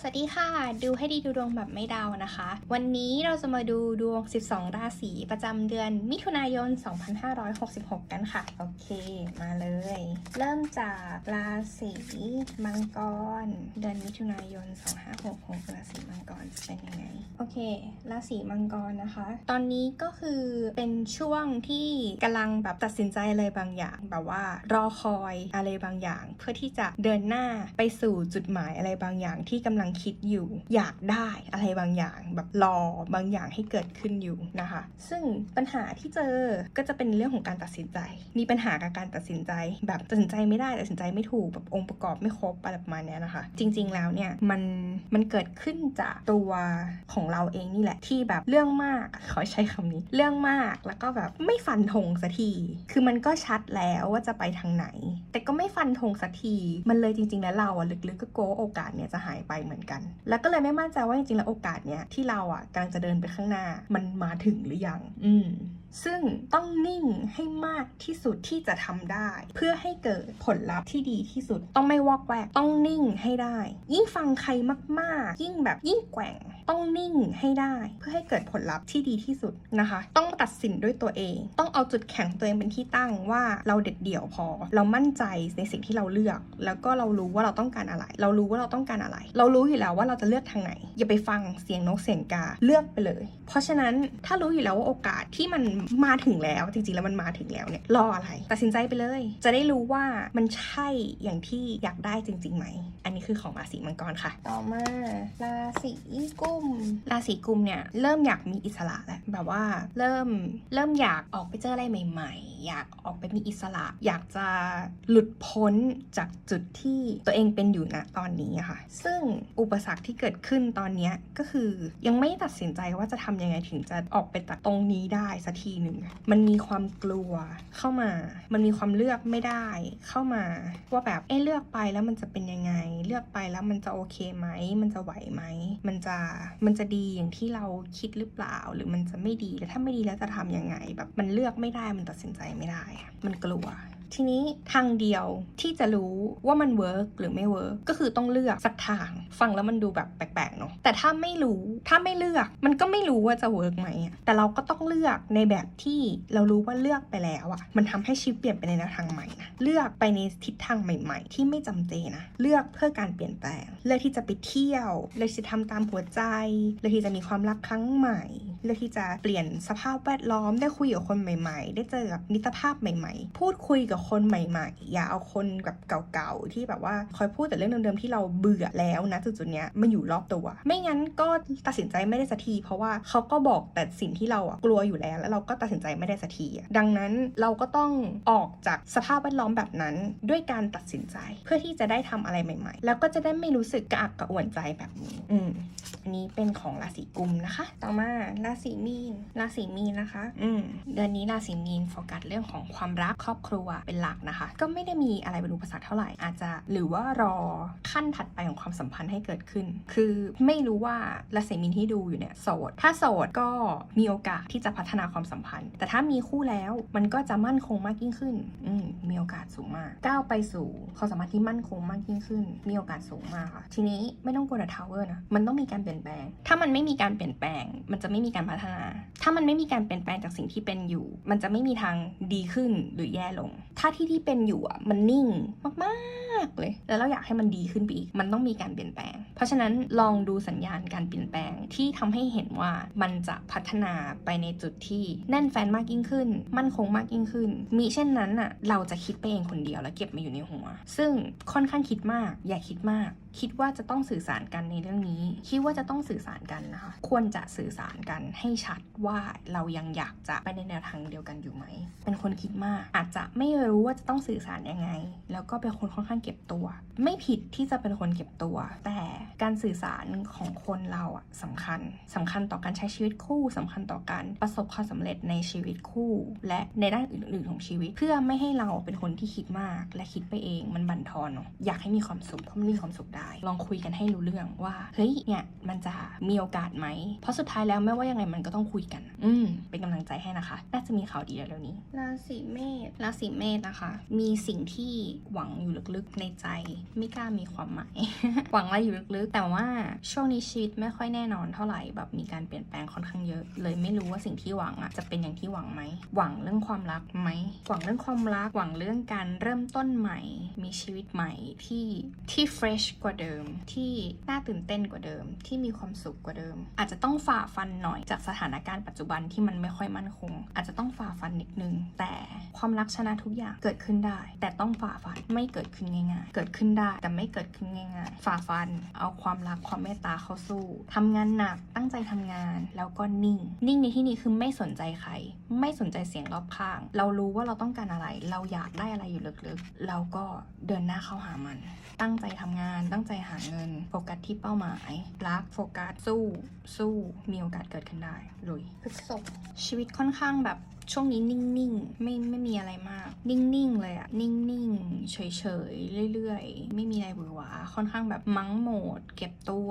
สวัสดีค่ะ ดูให้ดีดูดวงแบบไม่เดานะคะ วันนี้เราจะมาดูดวง 12 ราศีประจำเดือนมิถุนายน 2566 กันค่ะ โอเคมาเลย เริ่มจากราศีมังกร เดือนมิถุนายน 2566 ราศีมังกรจะเป็นยังไง โอเค ราศีมังกรนะคะ ตอนนี้ก็คือเป็นช่วงที่กำลังแบบตัดสินใจอะไรบางอย่าง แบบว่ารอคอยอะไรบางอย่าง เพื่อที่จะเดินหน้าไปสู่จุดหมายอะไรบางอย่างที่กำลังคิดอยู่ อยากได้อะไรบางอย่างแบบรอบางอย่างให้เกิดขึ้นอยู่นะคะ ซึ่งปัญหาที่เจอก็จะเป็นเรื่องของการตัดสินใจ มีปัญหากับการตัดสินใจ แบบตัดสินใจไม่ได้ตัดสินใจไม่ถูกแบบองค์ประกอบไม่ครบอะไรประมาณนี้นะคะ จริง ๆ แล้วเนี่ยมันมันเกิดขึ้นจากตัวของเราเองนี่แหละที่แบบเรื่องมากขอใช้คำนี้ เรื่องมากแล้วก็แบบไม่ฟันธงสักที คือมันก็ชัดแล้วว่าจะไปทางไหน แต่ก็ไม่ฟันธงสักที มันเลยจริง ๆ แล้วเราอะลึกๆก็กลัวโอกาสเนี่ยจะหายไปเหมือนกัน แล้วก็เลยไม่มั่นใจว่าจริงๆแล้วโอกาสเนี้ยที่เราอะกำลังจะเดินไปข้างหน้ามันมาถึงหรือยัง อืม ซึ่งต้องนิ่งให้มากที่สุดที่จะทำได้ เพื่อให้เกิดผลลัพธ์ที่ดีที่สุดต้องไม่วอกแวกต้องนิ่งให้ได้ ยิ่งฟังใครมาก ๆ ยิ่งแบบยิ่งแกว่งต้องนิ่งให้ได้ เพื่อให้เกิดผลลัพธ์ที่ดีที่สุดนะคะ ต้องตัดสินด้วยตัวเอง ต้องเอาจุดแข็งตัวเองเป็นที่ตั้งว่าเราเด็ดเดี่ยวพอ เรามั่นใจในสิ่งที่เราเลือก แล้วก็เรารู้ว่าเราต้องการอะไร เรารู้ว่าเราต้องการอะไร เรารู้อยู่แล้วว่าเราจะเลือกทางไหน อย่าไปฟังเสียงนกเสียงกาเลือกไปเลย เพราะฉะนั้นถ้ารู้อยู่แล้วว่าโอกาสที่มันมาถึงแล้วจริงๆแล้วมันมาถึงแล้วเนี่ยรออะไร ตัดสินใจไปเลย จะได้รู้ว่ามันใช่อย่างที่อยากได้จริงๆไหม อันนี้คือของราศีมังกรค่ะ ต่อมาราศีกุม ราศีกุมเนี่ยเริ่มอยากมีอิสระแล้วแบบว่าเริ่มเริ่มอยากออกไปเจออะไรใหม่ ๆ อยากออกไปมีอิสระ อยากจะหลุดพ้นจากจุดที่ตัวเองเป็นอยู่ณตอนนี้อะค่ะ ซึ่งอุปสรรคที่เกิดขึ้นตอนเนี้ยก็คือยังไม่ตัดสินใจว่าจะทำยังไงถึงจะออกไปจากตรงนี้ได้สักทีหนึ่งมันมีความกลัวเข้ามา มันมีความเลือกไม่ได้เข้ามา ว่าแบบเอ๊ะเลือกไปแล้วมันจะเป็นยังไง เลือกไปแล้วมันจะโอเคไหม มันจะไหวไหม มันจะมันจะดีอย่างที่เราคิดหรือเปล่า หรือมันจะไม่ดีแล้วถ้าไม่ดีแล้วจะทำยังไง แบบมันเลือกไม่ได้มันตัดสินใจไม่ได้ มันกลัว ทีนี้ทางเดียวที่จะรู้ว่ามันเวิร์กหรือไม่เวิร์กก็คือต้องเลือกสักทาง ฟังแล้วมันดูแบบแปลกๆเนาะแต่ถ้าไม่รู้ถ้าไม่เลือกมันก็ไม่รู้ว่าจะเวิร์กไหมอะแต่เราก็ต้องเลือกในแบบที่เรารู้ว่าเลือกไปแล้วอะมันทำให้ชีวิตเปลี่ยนไปในแนวทางใหม่นะเลือกไปในทิศทางใหม่ ๆ ที่ไม่จำเจนะเลือกเพื่อการเปลี่ยนแปลง เลือกที่จะไปเที่ยวเลือกที่จะทำตามหัวใจเลือกที่จะมีความรักครั้งใหม่เลือกที่จะเปลี่ยนสภาพแวดล้อมได้คุยกับคนใหม่ ๆ ได้เจอกับมิตรภาพใหม่ ๆ พูดคุยกับคนใหม่ ๆ อย่าเอาคนแบบเก่าๆที่แบบว่าคอยพูดแต่เรื่องเดิมๆที่เราเบื่อแล้วนะจุดๆเนี้ยมาอยู่รอบตัว ไม่งั้นก็ตัดสินใจไม่ได้สักที เพราะว่าเขาก็บอกแต่สิ่งที่เราอะกลัวอยู่แล้ว แล้วเราก็ตัดสินใจไม่ได้สักทีดังนั้นเราก็ต้องออกจากสภาพแวดล้อมแบบนั้น ด้วยการตัดสินใจเพื่อที่จะได้ทำอะไรใหม่ ๆ แล้วก็จะได้ไม่รู้สึกกระอักกระอ่วนใจแบบนี้ อืมอันนี้เป็นของราศีกุมนะคะ ต่อมาราศีมีน ราศีมีนนะคะ อืมเดือนนี้ราศีมีนโฟกัสเรื่องของความรักครอบครัวเป็นหลักนะคะ ก็ไม่ได้มีอะไรเป็นอุปสรรคเท่าไหร่ อาจจะหรือว่ารอขั้นถัดไปของความสัมพันธ์ให้เกิดขึ้น คือไม่รู้ว่าราศีมีนที่ดูอยู่เนี่ยโสด ถ้าโสดก็มีโอกาสที่จะพัฒนาความสัมพันธ์ แต่ถ้ามีคู่แล้วมันก็จะมั่นคงมากยิ่งขึ้น อืมมีโอกาสสูงมาก ก้าวไปสู่ความสัมพันธ์ที่มั่นคงมากยิ่งขึ้น มีโอกาสสูงมากค่ะ ทีนี้ไม่ต้องกลัวแต่ทาวเวอร์นะ มันต้องมีการเปลี่ยนแปลง ถ้ามันไม่มีการเปลี่ยนแปลง มันจะไม่มีการพัฒนา ถ้ามันไม่มีการเปลี่ยนแปลงจากสิ่งที่เป็นอยู่ มันจะไม่มีทางดีขึ้นหรือแย่ลง ถ้าที่ที่เป็นอยู่อะมันนิ่งมากๆเลย แล้วเราอยากให้มันดีขึ้นไปอีก มันต้องมีการเปลี่ยนแปลง เพราะฉะนั้นลองดูสัญญาณการเปลี่ยนแปลงที่ทำให้เห็นว่ามันจะพัฒนาไปในจุดที่แน่นแฟนมากยิ่งขึ้น มั่นคงมากยิ่งขึ้น มีเช่นนั้นอะเราจะคิดไปเองคนเดียวแล้วเก็บมาอยู่ในหัว ซึ่งค่อนข้างคิดมาก อย่าคิดมาก คิดว่าจะต้องสื่อสารกันในเรื่องนี้ คิดว่าจะต้องสื่อสารกันนะคะ ควรจะสื่อสารกันให้ชัดว่าเรายังอยากจะไปในแนวทางเดียวกันอยู่ไหม เป็นคนคิดมาก อาจจะไม่รู้ว่าจะต้องสื่อสารยังไง แล้วก็เป็นคนค่อนข้างเก็บตัว ไม่ผิดที่จะเป็นคนเก็บตัว แต่การสื่อสารของคนเราอะสำคัญสำคัญต่อการใช้ชีวิตคู่สำคัญต่อการประสบความสำเร็จในชีวิตคู่ และในด้านอื่นๆของชีวิต เพื่อไม่ให้เราเป็นคนที่คิดมาก และคิดไปเองมันบั่นทอนเนาะอยากให้มีความสุขเพราะมันมีความสุขได้ ลองคุยกันให้รู้เรื่องว่าเฮ้ยเนี่ยมันจะมีโอกาสไหมเพราะสุดท้ายแล้วไม่ว่ายังไงมันก็ต้องคุยกัน อืมเป็นกำลังใจให้นะคะ น่าจะมีข่าวดีเร็วๆนี้ ราศีเมษ ราศีเมษนะคะ มีสิ่งที่หวังอยู่ลึกๆในใจ ไม่กล้ามีความหมาย หวังอะไรอยู่ลึกๆ แต่ว่าช่วงนี้ชีวิตไม่ค่อยแน่นอนเท่าไหร่ แบบมีการเปลี่ยนแปลงค่อนข้างเยอะ เลยไม่รู้ว่าสิ่งที่หวังอะจะเป็นอย่างที่หวังไหม หวังเรื่องความรักไหม หวังเรื่องความรัก หวังเรื่องการเริ่มต้นใหม่ มีชีวิตใหม่ที่ที่ fresh กว่าเดิม ที่น่าตื่นเต้นกว่าเดิม ที่มีความสุขกว่าเดิม อาจจะต้องฝ่าฟันหน่อยจากสถานการณ์ปัจจุบันที่มันไม่ค่อยมั่นคง อาจจะต้องฝ่าฟันนิดนึง แต่ความรักชนะทุกอย่างเกิดขึ้นได้ แต่ต้องฝ่าฟันไม่เกิดขึ้นง่าย ๆ เกิดขึ้นได้แต่ไม่เกิดขึ้นง่าย ๆ ฝ่าฟัน เอาความรักความเมตตาเข้าสู้ทำงานหนักตั้งใจทำงาน แล้วก็นิ่ง นิ่งในที่นี้คือไม่สนใจใคร ไม่สนใจเสียงรอบข้าง เรารู้ว่าเราต้องการอะไร เราอยากได้อะไรอยู่ลึกๆ เราก็เดินหน้าเข้าหามัน ตั้งใจทำงาน ตั้งใจหาเงิน โฟกัสที่เป้าหมาย รัก โฟกัส สู้ สู้ มีโอกาสเกิดขึ้นได้ลุยพฤษภชีวิตค่อนข้างแบบ ช่วงนี้นิ่งๆ ไม่ไม่มีอะไรมาก นิ่งๆ เลยอะนิ่งๆ เฉยๆ เรื่อยๆ ไม่มีอะไรหวือหวาค่อนข้างแบบมั้งโหมด เก็บตัว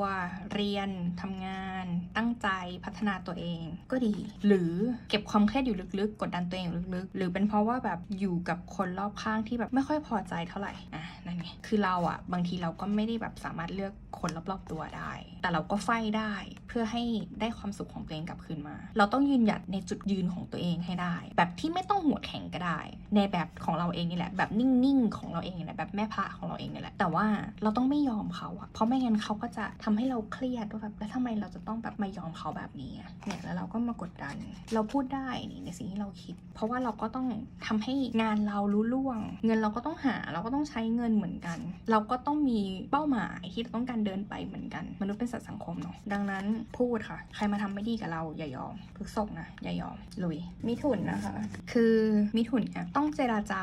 เรียนทำงาน ตั้งใจพัฒนาตัวเอง ก็ดี หรือเก็บความเครียดอยู่ลึกๆ กดดันตัวเองลึกๆ หรือเป็นเพราะว่าแบบอยู่กับคนรอบข้างที่แบบไม่ค่อยพอใจเท่าไหร่อะนั่นไงคือเราอะบางทีเราก็ไม่ได้แบบสามารถเลือกคนรอบๆตัวได้ แต่เราก็ไฟได้เพื่อให้ได้ความสุขของตัวเองกลับคืนมา เราต้องยืนหยัดในจุดยืนของตัวเองให้ได้แบบที่ไม่ต้องหัวแข็งก็ได้ ในแบบของเราเองนี่แหละ แบบนิ่งๆของเราเองนี่แหละแบบแม่พระของเราเองนี่แหละ แต่ว่าเราต้องไม่ยอมเขาอะเพราะไม่งั้นเขาก็จะทำให้เราเครียดว่าแบบแล้วทำไมเราจะต้องแบบมายอมเขาแบบนี้เนี่ยแล้วเราก็มากดดัน เราพูดได้นี่ในสิ่งที่เราคิด เพราะว่าเราก็ต้องทำให้งานเรารู้ล่วง เงินเราก็ต้องหาเราก็ต้องใช้เงินเหมือนกัน เราก็ต้องมีเป้าหมายที่เราต้องการเดินไปเหมือนกัน มนุษย์เป็นสัตว์สังคมเนาะดังนั้นพูดค่ะ ใครมาทำไม่ดีกับเราอย่ายอมพึกศกนะอย่ายอมลุยมิถุนนะคะ คือมิถุนเนี่ยต้องเจราจา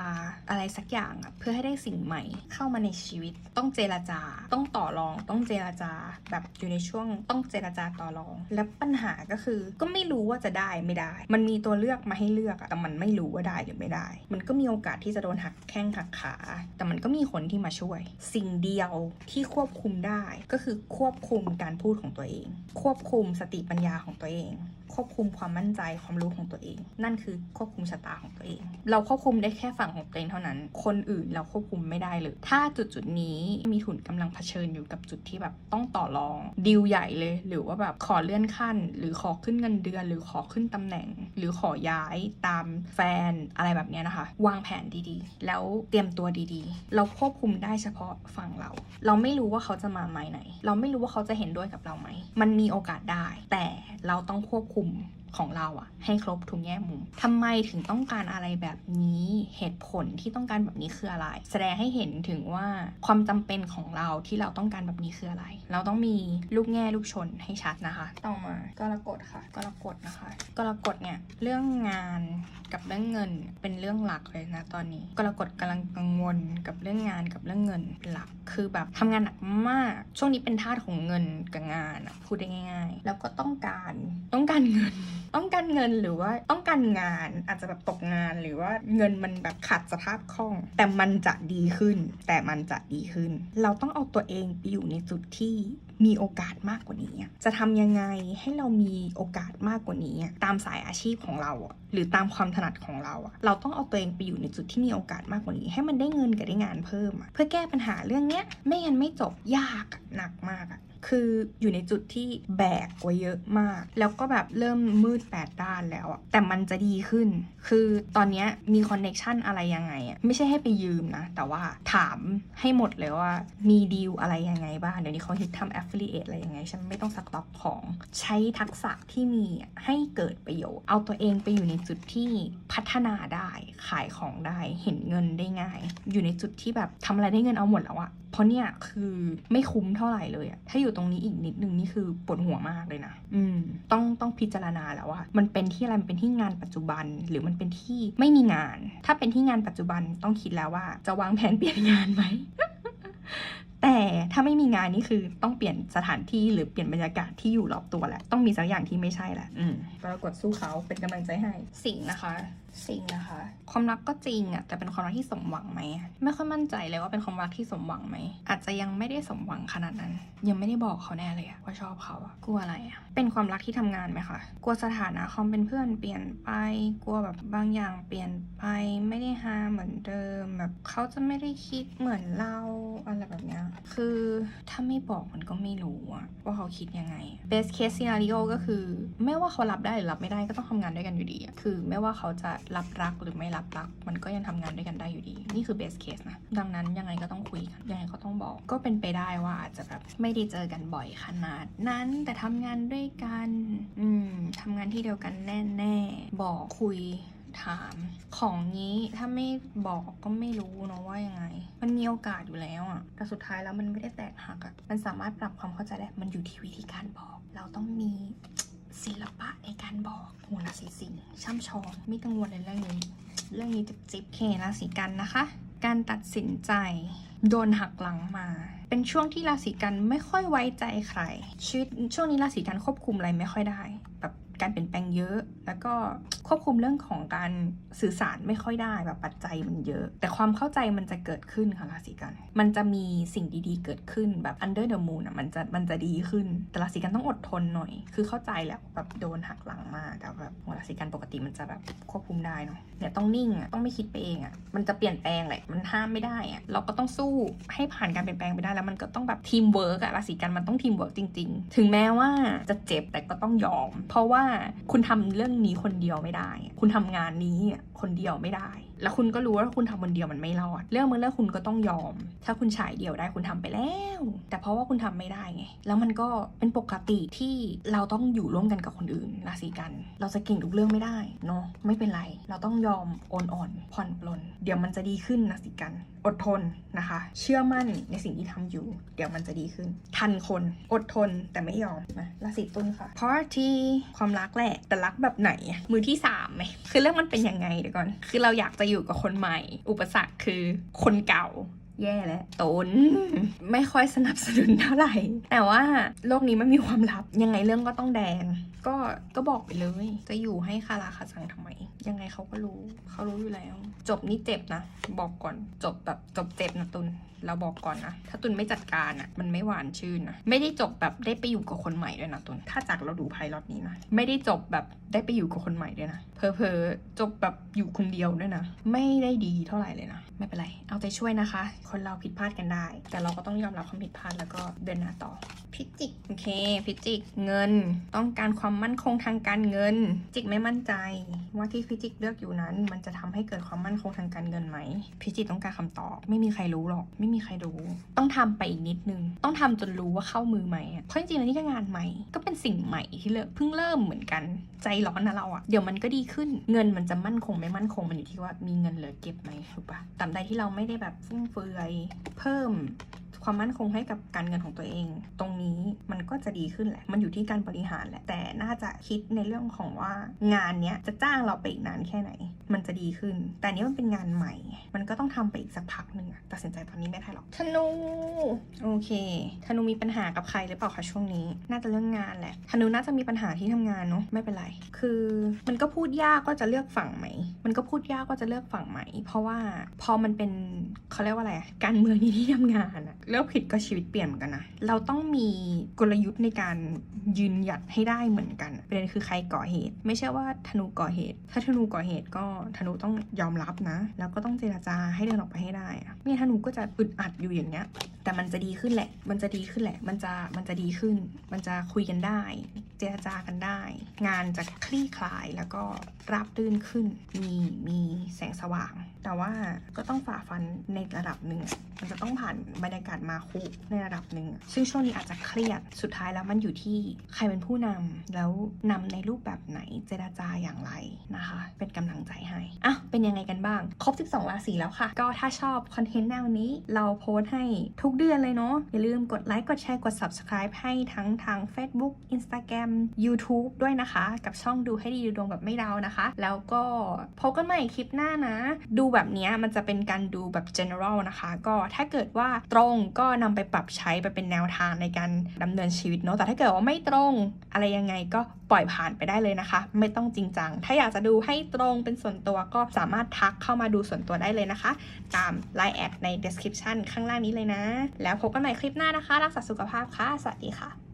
อะไรสักอย่างอะเพื่อให้ได้สิ่งใหม่เข้ามาในชีวิต ต้องเจราจา ต้องต่อรอง ต้องเจราจาแบบอยู่ในช่วง ต้องเจราจาต่อรอง และปัญหาก็คือ ก็ไม่รู้ว่าจะได้ไม่ได้ มันมีตัวเลือกมาให้เลือกอะแต่มันไม่รู้ว่าได้หรือไม่ได้ มันก็มีโอกาสที่จะโดนหักแข้งหักขา แต่มันก็มีคนที่มาช่วย สิ่งเดียวที่ควบคุมได้ก็คือควบคุมการพูดของตัวเอง ควบคุมสติปัญญาของตัวเอง ควบคุมความมั่นใจความรู้ของตัวเอง นั่นคือควบคุมชะตาของตัวเอง เราควบคุมได้แค่ฝั่งของตัวเองเท่านั้น คนอื่นเราควบคุมไม่ได้เลย ถ้าจุดจุดนี้มีถุนกำลังเผชิญอยู่กับจุดที่แบบต้องต่อรองดีลใหญ่เลย หรือว่าแบบขอเลื่อนขั้น หรือขอขึ้นเงินเดือน หรือขอขึ้นตำแหน่ง หรือขอย้ายตามแฟนอะไรแบบเนี้ยนะคะ วางแผนดีๆ แล้วเตรียมตัวดีๆ เราควบคุมได้เฉพาะฝั่งเรา เราไม่รู้ว่าเขาจะมาไม้ไหน เราไม่รู้ว่าเขาจะเห็นด้วยกับเราไหม มันมีโอกาสได้ แต่เราต้องควบคุม ของเราอะให้ครบทุกแง่มุมทำไมถึงต้องการอะไรแบบนี้เหตุผลที่ต้องการแบบนี้คืออะไร แสดงให้เห็นถึงว่าความจำเป็นของเราที่เราต้องการแบบนี้คืออะไร เราต้องมีลูกแง่ลูกชนให้ชัดนะคะ ต่อมากรกฎค่ะกรกฎนะคะกรกฎเนี่ยเรื่องงานกับเรื่องเงินเป็นเรื่องหลักเลยนะตอนนี้กรกฎกำลังกังวลกับเรื่องงานกับเรื่องเงินเป็นหลัก คือแบบทำงานหนักมาก ช่วงนี้เป็นทาสของเงินกับงานอะพูดได้ง่าย ๆ แล้วก็ต้องการต้องการเงิน ต้องการเงินหรือว่าต้องการงานอาจจะแบบตกงานหรือว่าเงินมันแบบขาดสภาพคล่อง แต่มันจะดีขึ้น แต่มันจะดีขึ้น เราต้องเอาตัวเองไปอยู่ในจุดที่มีโอกาสมากกว่านี้ จะทำยังไงให้เรามีโอกาสมากกว่านี้ ตามสายอาชีพของเราหรือตามความถนัดของเราเราต้องเอาตัวเองไปอยู่ในจุดที่มีโอกาสมากกว่านี้ ให้มันได้เงินกับได้งานเพิ่ม เพื่อแก้ปัญหาเรื่องเนี้ยไม่งั้นไม่จบยากหนักมากอะ คืออยู่ในจุดที่แบกไว้เยอะมาก แล้วก็แบบเริ่มมืดแปดด้านแล้วอะแต่มันจะดีขึ้น คือตอนนี้มีคอนเน็ชันอะไรยังไงอะไม่ใช่ให้ไปยืมนะ แต่ว่าถามให้หมดเลยว่ามีดีลอะไรยังไงบ้าง เดี๋ยวนี้เขาฮิตทำ affiliate อะไรยังไง ฉันไม่ต้องสต็อกของ ใช้ทักษะที่มีให้เกิดประโยชน์ เอาตัวเองไปอยู่ในจุดที่พัฒนาได้ ขายของได้ เห็นเงินได้ง่าย อยู่ในจุดที่แบบทำอะไรได้เงินเอาหมดแล้วอะ เพราะเนี่ยคือไม่คุ้มเท่าไหร่เลยอะถ้าอยู่ตรงนี้อีกนิดนึงนี่คือปวดหัวมากเลยนะ อืม ต้องต้องพิจารณาแล้วว่ามันเป็นที่อะไรมันเป็นที่งานปัจจุบัน หรือมันเป็นที่ไม่มีงาน ถ้าเป็นที่งานปัจจุบันต้องคิดแล้วว่า จะวางแผนเปลี่ยนงานไหมแต่ถ้าไม่มีงานนี่คือต้องเปลี่ยนสถานที่หรือเปลี่ยนบรรยากาศที่อยู่รอบตัวแหละ ต้องมีสักอย่างที่ไม่ใช่แหละอืมปรากฏสู้เขาเป็นกำลังใจให้สิ่งนะคะ สิ่งนะคะ ความรักก็จริงอะแต่เป็นความรักที่สมหวังไหมไม่ค่อยมั่นใจเลยว่าเป็นความรักที่สมหวังไหมอาจจะยังไม่ได้สมหวังขนาดนั้น ยังไม่ได้บอกเขาแน่เลยว่าชอบเขาอะกลัวอะไรอะเป็นความรักที่ทำงานไหมคะกลัวสถานะความเป็นเพื่อนเปลี่ยนไปกลัวแบบบางอย่างเปลี่ยนไปไม่ได้ฮาเหมือนเดิมแบบเขาจะไม่ได้คิดเหมือนเราอะไรแบบเนี้ยคือถ้าไม่บอกมันก็ไม่รู้อะว่าเขาคิดยังไง best case scenario ก็คือ ไม่ว่าเขารับได้หรือรับไม่ได้ก็ต้องทำงานด้วยกันอยู่ดีอะคือไม่ว่าเขาจะรับรักหรือไม่รับรัก มันก็ยังทำงานด้วยกันได้อยู่ดี นี่คือ best case นะ ดังนั้นยังไงก็ต้องคุยกัน ยังไงก็ต้องบอก ก็เป็นไปได้ว่าอาจจะแบบไม่ได้เจอกันบ่อยขนาดนั้นแต่ทำงานด้วยกัน อืมทำงานที่เดียวกันแน่ ๆ บอกคุยถามของนี้ถ้าไม่บอกก็ไม่รู้เนอะว่ายังไง มันมีโอกาสอยู่แล้วอะแต่สุดท้ายแล้วมันไม่ได้แตกหักอะมันสามารถปรับความเข้าใจได้ มันอยู่ที่วิธีการบอก เราต้องมี ศิลปะในการบอกหัวราศีสิงห์ช่ำชองไม่กังวลในเรื่องนี้ เรื่องนี้จิบจิบเคราศีกันนะคะ การตัดสินใจโดนหักหลังมา เป็นช่วงที่ราศีกันไม่ค่อยไว้ใจใครชีวิตช่วงนี้ราศีกันควบคุมอะไรไม่ค่อยได้ การเปลี่ยนแปลงเยอะ แล้วก็ควบคุมเรื่องของการสื่อสารไม่ค่อยได้แบบปัจจัยมันเยอะ แต่ความเข้าใจมันจะเกิดขึ้นค่ะราศีกัน มันจะมีสิ่งดีๆเกิดขึ้นแบบ under the moon อะมันจะมันจะดีขึ้น แต่ราศีกันต้องอดทนหน่อย คือเข้าใจแหละแบบโดนหักหลังมาแต่แบบราศีกันปกติมันจะแบบควบคุมได้เนาะเนี่ยต้องนิ่งอะต้องไม่คิดไปเองอะมันจะเปลี่ยนแปลงแหละมันห้ามไม่ได้อะเราก็ต้องสู้ให้ผ่านการเปลี่ยนแปลงไปได้แล้วมันก็ต้องแบบทีมเวิร์กอะราศีกันมันต้องทีมเวิร์กจริง ๆ ถึงแม้ว่าจะเจ็บแต่ก็ต้องยอม เพราะว่าคุณทำเรื่องนี้คนเดียวไม่ได้ คุณทำงานนี้คนเดียวไม่ได้ แล้วคุณก็รู้ว่าคุณทำคนเดียวมันไม่รอด เรื่องมันเรื่องคุณก็ต้องยอม ถ้าคุณฉายเดียวได้คุณทำไปแล้ว แต่เพราะว่าคุณทำไม่ได้ไง แล้วมันก็เป็นปกติที่เราต้องอยู่ร่วมกันกับคนอื่นราศีกัน เราจะเก่งทุกเรื่องไม่ได้เนาะไม่เป็นไร เราต้องยอมโอนอ่อนผ่อนปลน เดี๋ยวมันจะดีขึ้นราศีกัน อดทนนะคะ เชื่อมั่นในสิ่งที่ทำอยู่ เดี๋ยวมันจะดีขึ้น ทันคนอดทนแต่ไม่ยอมนะราศีตุลค่ะ party ความรักแหละแต่รักแบบไหนอะมือที่สามไหมคือเรื่องมันเป็นยังไงเดี๋ยวก่อน คือเราอยากจะอยกับคนใหม่ อุปสรรคคือคนเก่าแย่แล้วตนไม่ค่อยสนับสนุนเท่าไหร่ แต่ว่าโลกนี้ไม่มีความลับยังไงเรื่องก็ต้องแดง ก็ก็บอกไปเลย จะอยู่ให้คาราคาซังทำไม ยังไงเขาก็รู้เขารู้อยู่แล้ว จบนี่เจ็บนะ บอกก่อนจบแบบจบเจ็บนะตุนเราบอกก่อนนะ ถ้าตุนไม่จัดการอะ มันไม่หวานชื่นนะ ไม่ได้จบแบบได้ไปอยู่กับคนใหม่ด้วยนะตุน ถ้าจากเราดูไพลอตนี้นะ ไม่ได้จบแบบได้ไปอยู่กับคนใหม่ด้วยนะ เพอเพอจบแบบอยู่คนเดียวด้วยนะ ไม่ได้ดีเท่าไหร่เลยนะ ไม่เป็นไร เอาใจช่วยนะคะ คนเราผิดพลาดกันได้ แต่เราก็ต้องยอมรับความผิดพลาดแล้วก็เดินหน้าต่อ พิจิก โอเค พิจิก เงิน ต้องการความมั่นคงทางการเงิน จิกไม่มั่นใจ ว่าที่พิจิกเลือกอยู่นั้น มันจะทำให้เกิดความมั่นคงทางการเงินไหมพิจิกต้องการคำตอบ ไม่มีใครรู้หรอก ไม่มีใครรู้ ต้องทำไปอีกนิดนึง ต้องทำจนรู้ว่าเข้ามือไหมเพราะจริงๆแล้วนี่ก็งานใหม่ ก็เป็นสิ่งใหม่ที่เลิกเพิ่งเริ่มเหมือนกัน ใจร้อนนะเราอะเดี๋ยวมันก็ดีขึ้น เงินมันจะมั่นคงไม่มั่นคงมันอยู่ที่ว่ามีเงินเหลือเก็บไหมถูกปะตามใดที่เราไม่ได้แบบฟุ่มเฟือยเพิ่ม ความมั่นคงให้กับการเงินของตัวเอง ตรงนี้มันก็จะดีขึ้นแหละ มันอยู่ที่การบริหารแหละ แต่น่าจะคิดในเรื่องของว่างานเนี้ยจะจ้างเราไปอีกนานแค่ไหน มันจะดีขึ้น แต่อันนี้มันเป็นงานใหม่ มันก็ต้องทำไปอีกสักพักหนึ่งอะตัดสินใจตอนนี้ไม่ได้หรอกธนูโอเคธนูมีปัญหากับใครหรือเปล่าคะช่วงนี้ น่าจะเรื่องงานแหละธนูน่าจะมีปัญหาที่ทำงานเนาะไม่เป็นไร คือมันก็พูดยากก็จะเลือกฝั่งไหม มันก็พูดยากก็จะเลือกฝั่งไหม เพราะว่าพอมันเป็นเขาเรียกว่าอะไรอะการเมืองในที่ทำงานอะเลือกผิดก็ชีวิตเปลี่ยนเหมือนกันนะ เราต้องมีกลยุทธ์ในการยืนหยัดให้ได้เหมือนกันประเด็นคือใครก่อเหตุ ไม่ใช่ว่าธนูก่อเหตุ ถ้าธนูก่อเหตุก็ธนูต้องยอมรับนะ แล้วก็ต้องเจรจาให้เดินออกไปให้ได้อะไม่งั้นธนูก็จะอึดอัดอยู่อย่างเงี้ย แต่มันจะดีขึ้นแหละ มันจะดีขึ้นแหละ มันจะมันจะดีขึ้น มันจะคุยกันได้ เจรจากันได้ งานจะคลี่คลายแล้วก็ราบรื่นขึ้น มีมีแสงสว่าง แต่ว่าก็ต้องฝ่าฟันในระดับหนึ่ง มันจะต้องผ่านบรรยากาศมาคุในระดับหนึ่ง ซึ่งช่วงนี้อาจจะเครียด สุดท้ายแล้วมันอยู่ที่ใครเป็นผู้นำแล้วนำในรูปแบบไหนเจรจาอย่างไรนะคะ เป็นกำลังใจให้อะเป็นยังไงกันบ้าง ครบ 12 ราศีแล้วค่ะ ก็ถ้าชอบคอนเทนต์แนวนี้ เราโพสต์ให้ทุกเดือนเลยเนาะ อย่าลืมกดไลค์ กดแชร์ กด subscribe ให้ทั้งทาง Facebook Instagram YouTube ด้วยนะคะ กับช่องดูให้ดีดูดวงแบบไม่เดานะคะ แล้วก็พบกันใหม่คลิปหน้านะ ดูแบบนี้มันจะเป็นการดูแบบ general นะคะ ก็ถ้าเกิดว่าตรงก็นำไปปรับใช้ไปเป็นแนวทางในการดำเนินชีวิตเนาะแต่ถ้าเกิดว่าไม่ตรงอะไรยังไงก็ปปล่อยผ่านไปได้เลยนะคะ ไม่ต้องจริงจัง ถ้าอยากจะดูให้ตรงเป็นส่วนตัวก็สามารถทักเข้ามาดูส่วนตัวได้เลยนะคะ ตาม Line แอดใน description ข้างล่างนี้เลยนะ แล้วพบกันใหม่คลิปหน้านะคะ รักษาสุขภาพค่ะ สวัสดีค่ะ